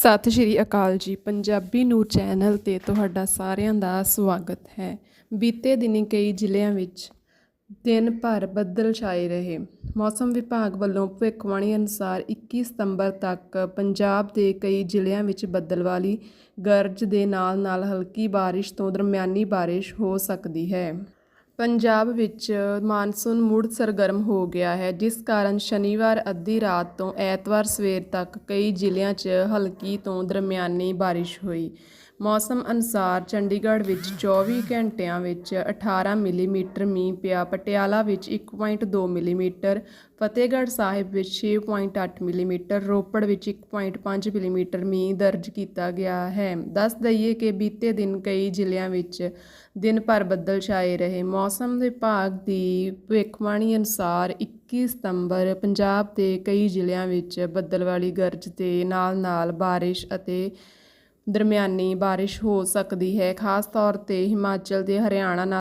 ਸਤਿ ਸ਼੍ਰੀ ਅਕਾਲ ਜੀ। ਪੰਜਾਬੀ ਨੂੰ ਚੈਨਲ ਤੇ ਤੁਹਾਡਾ ਸਾਰਿਆਂ ਦਾ ਸਵਾਗਤ ਹੈ। ਬੀਤੇ ਦਿਨੀ ਕਈ ਜ਼ਿਲ੍ਹਿਆਂ ਵਿੱਚ ਦਿਨ ਭਰ ਬੱਦਲ ਛਾਏ ਰਹੇ। ਮੌਸਮ ਵਿਭਾਗ ਵੱਲੋਂ ਭਵਿੱਖਬਾਣੀ ਅਨੁਸਾਰ 21 ਸਤੰਬਰ ਤੱਕ ਪੰਜਾਬ ਦੇ ਕਈ ਜ਼ਿਲ੍ਹਿਆਂ ਵਿੱਚ ਬੱਦਲਵਾਲੀ ਗਰਜ ਦੇ ਨਾਲ-ਨਾਲ ਹਲਕੀ ਬਾਰਿਸ਼ ਤੋਂ ਦਰਮਿਆਨੀ ਬਾਰਿਸ਼ ਹੋ ਸਕਦੀ ਹੈ। ਪੰਜਾਬ ਵਿੱਚ ਮਾਨਸੂਨ ਮੁੜ ਸਰਗਰਮ ਹੋ ਗਿਆ ਹੈ, ਜਿਸ ਕਾਰਨ ਸ਼ਨੀਵਾਰ ਅੱਧੀ ਰਾਤ ਤੋਂ ਐਤਵਾਰ ਸਵੇਰ ਤੱਕ ਕਈ ਜ਼ਿਲ੍ਹਿਆਂ 'ਚ ਹਲਕੀ ਤੋਂ ਦਰਮਿਆਨੀ ਬਾਰਿਸ਼ ਹੋਈ। ਮੌਸਮ ਅਨੁਸਾਰ ਚੰਡੀਗੜ੍ਹ ਵਿੱਚ 24 ਘੰਟਿਆਂ ਵਿੱਚ 18 ਮਿਲੀਮੀਟਰ ਮੀਂਹ ਪਿਆ, ਪਟਿਆਲਾ ਵਿੱਚ 1.2 ਮਿਲੀਮੀਟਰ, ਫਤਿਹਗੜ੍ਹ ਸਾਹਿਬ ਵਿੱਚ 6.8 ਮਿਲੀਮੀਟਰ, ਰੋਪੜ ਵਿੱਚ 1.5 ਮਿਲੀਮੀਟਰ ਮੀਂਹ ਦਰਜ ਕੀਤਾ ਗਿਆ ਹੈ। ਦੱਸ ਦਈਏ ਕਿ ਬੀਤੇ ਦਿਨ ਕਈ ਜ਼ਿਲ੍ਹਿਆਂ ਵਿੱਚ ਦਿਨ ਭਰ ਬੱਦਲ ਛਾਏ ਰਹੇ। ਮੌਸਮ ਮੌਸਮ ਵਿਭਾਗ ਦੀ ਭਵਿੱਖਬਾਣੀ ਅਨੁਸਾਰ 21 ਸਤੰਬਰ ਪੰਜਾਬ ਦੇ ਕਈ ਜ਼ਿਲ੍ਹਿਆਂ ਵਿੱਚ ਬੱਦਲਵਾਲੀ ਗਰਜ ਦੇ ਨਾਲ-ਨਾਲ ਬਾਰਿਸ਼ ਅਤੇ ਦਰਮਿਆਨੀ ਬਾਰਿਸ਼ ਹੋ ਸਕਦੀ ਹੈ। ਖਾਸ ਤੌਰ ਤੇ ਹਿਮਾਚਲ ਦੇ ਹਰਿਆਣਾ ਨਾਲ